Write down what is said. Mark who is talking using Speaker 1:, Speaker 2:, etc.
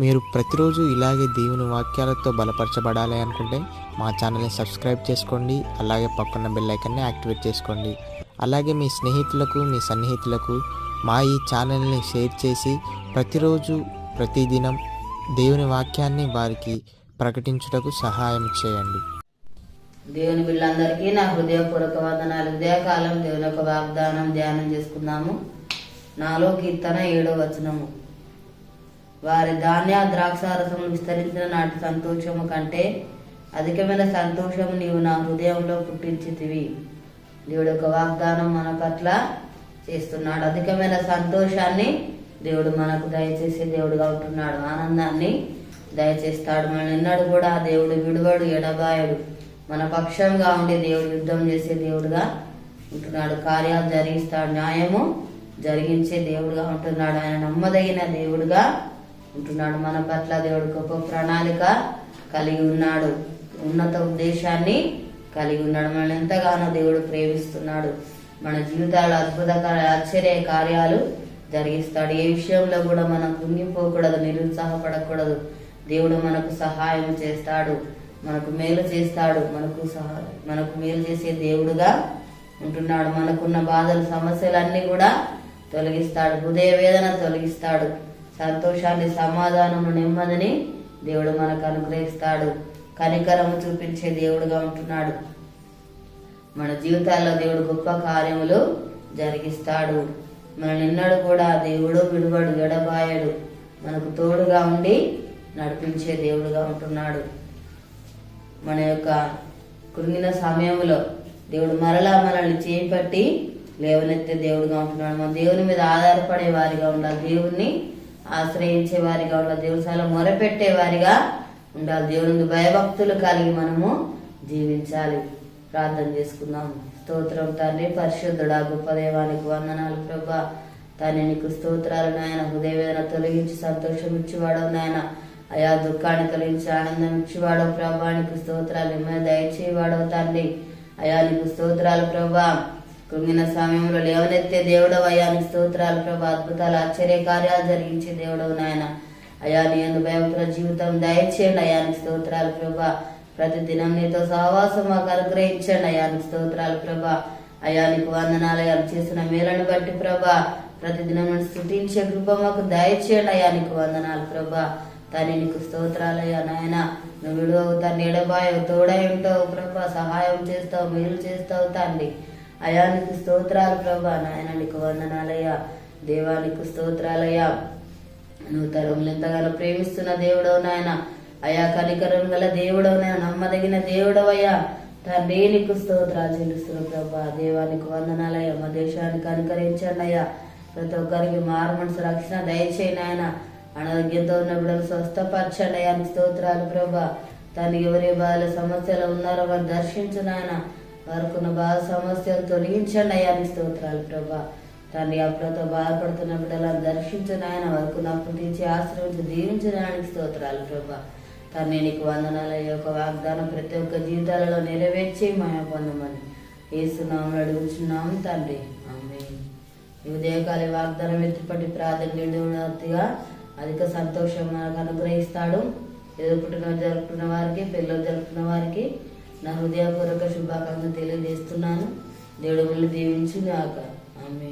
Speaker 1: మీరు ప్రతిరోజు ఇలాగే దేవుని వాక్యాలతో బలపరచబడాలి అనుకుంటే మా ఛానల్ని సబ్స్క్రైబ్ చేసుకోండి అలాగే పక్కన బెల్ ఐకన్ని యాక్టివేట్ చేసుకోండి. అలాగే మీ స్నేహితులకు మీ సన్నిహితులకు మా ఈ ఛానల్ని షేర్ చేసి ప్రతిరోజు ప్రతిదినం దేవుని వాక్యాన్ని వారికి ప్రకటించుటకు సహాయం చేయండి.
Speaker 2: దేవుని బిళ్ళందరికీ నా హృదయపూర్వక వందనాలు. ఉదయకాలం దేవుని యొక్క వాగ్దానం ధ్యానం చేసుకుందాము. నాలో కీర్తన ఏడో వచనము. వారి ధాన్య ద్రాక్షారసము విస్తరించిన నాటి సంతోషము కంటే అధికమైన సంతోషము నీవు నా హృదయంలో పుట్టించితివి. దేవుడు యొక్క వాగ్దానం మన పట్ల చేస్తున్నాడు. అధికమైన సంతోషాన్ని దేవుడు మనకు దయచేసే దేవుడుగా ఉంటున్నాడు. ఆనందాన్ని దయచేస్తాడు. మన ఎన్నడూ కూడా దేవుడు విడువడు ఎడబాయడు. మన పక్షంగా ఉండి దేవుడు యుద్ధం చేసే దేవుడుగా ఉంటున్నాడు. కార్యాలు జరిగిస్తాడు. న్యాయము జరిగించే దేవుడుగా ఉంటున్నాడు. ఆయన నమ్మదగిన దేవుడుగా ఉంటున్నాడు మన పట్ల దేవుడు గొప్ప ప్రణాళిక కలిగి ఉన్నాడు. ఉన్నత ఉద్దేశాన్ని కలిగి ఉన్నాడు. మనల్ని ఎంతగానో దేవుడు ప్రేమిస్తున్నాడు. మన జీవితాల్లో అద్భుతకర ఆశ్చర్య కార్యాలు జరిగిస్తాడు. ఏ విషయంలో కూడా మనం కుంగిపోకూడదు నిరుత్సాహపడకూడదు. దేవుడు మనకు సహాయం చేస్తాడు. మనకు మేలు చేస్తాడు. మనకు సహా మనకు మేలు చేసే దేవుడుగా ఉంటున్నాడు. మనకున్న బాధలు సమస్యలన్నీ కూడా తొలగిస్తాడు. హృదయ వేదన తొలగిస్తాడు. సంతోషాన్ని సమాధానము నెమ్మదిని దేవుడు మనకు అనుగ్రహిస్తాడు. కనికరము చూపించే దేవుడుగా ఉంటున్నాడు. మన జీవితాల్లో దేవుడు గొప్ప కార్యములు జరిగిస్తాడు. మన నిన్నడు కూడా దేవుడు విడువడు విడబాయడు మనకు తోడుగా ఉండి నడిపించే దేవుడుగా ఉంటున్నాడు. మన యొక్క కృంగిన సమయంలో దేవుడు మరలా మనల్ని చేపట్టి లేవనెత్తే దేవుడుగా ఉంటున్నాడు. మన దేవుని మీద ఆధారపడే వారిగా ఉండాలి. దేవుణ్ణి ఆశ్రయించే వారిగా ఉండాలి. దేవుని చాలా మొరపెట్టే వారిగా ఉండాలి. దేవుని భయభక్తులు కలిగి మనము జీవించాలి. ప్రార్థన చేసుకుందాం. స్తోత్రం తండ్రి పరిశుద్ధుడా గొప్ప దేవానికి వందనాలు ప్రభా. తండ్రి నీకు స్తోత్రాలు నాయన. హృదయవేదన తొలగించి సంతోషం ఇచ్చివాడవు నాయన. అయా దుఃఖాన్ని తొలగించి ఆనందం ఇచ్చివాడవు ప్రభా. నీకు స్తోత్రాలు ఏమైనా దయచేవాడవు తండ్రి. అయా నీకు స్తోత్రాలు ప్రభా. కృంగిన సమయంలో లేవనెత్తే దేవుడవు అయ్యా స్తోత్రాలు ప్రభా అద్భుతాలు ఆశ్చర్య కార్యాలు జరిగించే దేవుడవు నాయన. అయా నీ అందు జీవితం దయచేయండి అయా స్తోత్రాలు ప్రభా. ప్రతి దినం నీతో సహవాసం మాకు అనుగ్రహించండి అయా స్తోత్రాలు ప్రభా. అయానికి వందనాలయాలు చేసిన మేలను బట్టి ప్రభా. ప్రతి దినం స్థుతించే కృప మాకు దయచేయండి అయానికి వందనాలు ప్రభా. తని నీకు స్తోత్రాలయ్యా నాయన. నువ్వు విడువవు తన్ని ఎడబాయవు తోడై ఉంటావు ప్రభా. సహాయం చేస్తావు మేలు చేస్తావు తండ్రి. అయానికి నీకు స్తోత్రాలు ప్రభా. నాయన నీకు వందనాలయ్యా. దేవా నీకు స్తోత్రాలయ్యా. నువ్వు తరములు ఎంతగానో ప్రేమిస్తున్న దేవుడవు నాయన. అయా కనికరం గల దేవుడవు నాయన. నమ్మదగిన దేవుడవయ్యా తండ్రి నీకు స్తోత్రాలు చెల్లిస్తున్న ప్రభా. దేవానికి వందనాలయ్యా. మా దేశానికి అనుకరించండి అయ్యా. ప్రతి ఒక్కరికి మారు మనసు రక్షణ దయచేయండి ఆయన అనారోగ్యంతో ఉన్న బిడ్డలు స్వస్థపరచండి అయ్యా. నీకు స్తోత్రాలు ప్రభా. తను ఎవరి బాధల సమస్యలు ఉన్నారో వారు దర్శించు నాయన. వారికున్న బాధ సమస్యలు తొలగించండి అయ్యా నీ స్తోత్రాలు ప్రభా. తండ్రి అప్పులతో బాధపడుతున్న బిడ్డలను దర్శించిన ఆయన వరకు అప్పులు తీర్చి ఆశ్రయించి దీవించడానికి స్తోత్రాలు ప్రభా. తండ్రి నీకు వందనాల యొక్క వాగ్దానం ప్రతి ఒక్క జీవితాలలో నెరవేర్చి మాయ పొందమని ఏసునామం అడుగుచున్నాము తండ్రి. ఆమె ఈ ఉదయకాల వాగ్దానం ఎత్తిపట్టి ప్రాధాన్యతగా అధిక సంతోషం మనకు అనుగ్రహిస్తాడు. ఎదుర్కొంటున్న జరుపుకున్న వారికి పిల్లలు జరుపుకున్న వారికి నా హృదయపూర్వక శుభాకాంక్షలు తెలియజేస్తున్నాను. దేవుడు మిమ్మల్ని దీవించి గాక ఆమె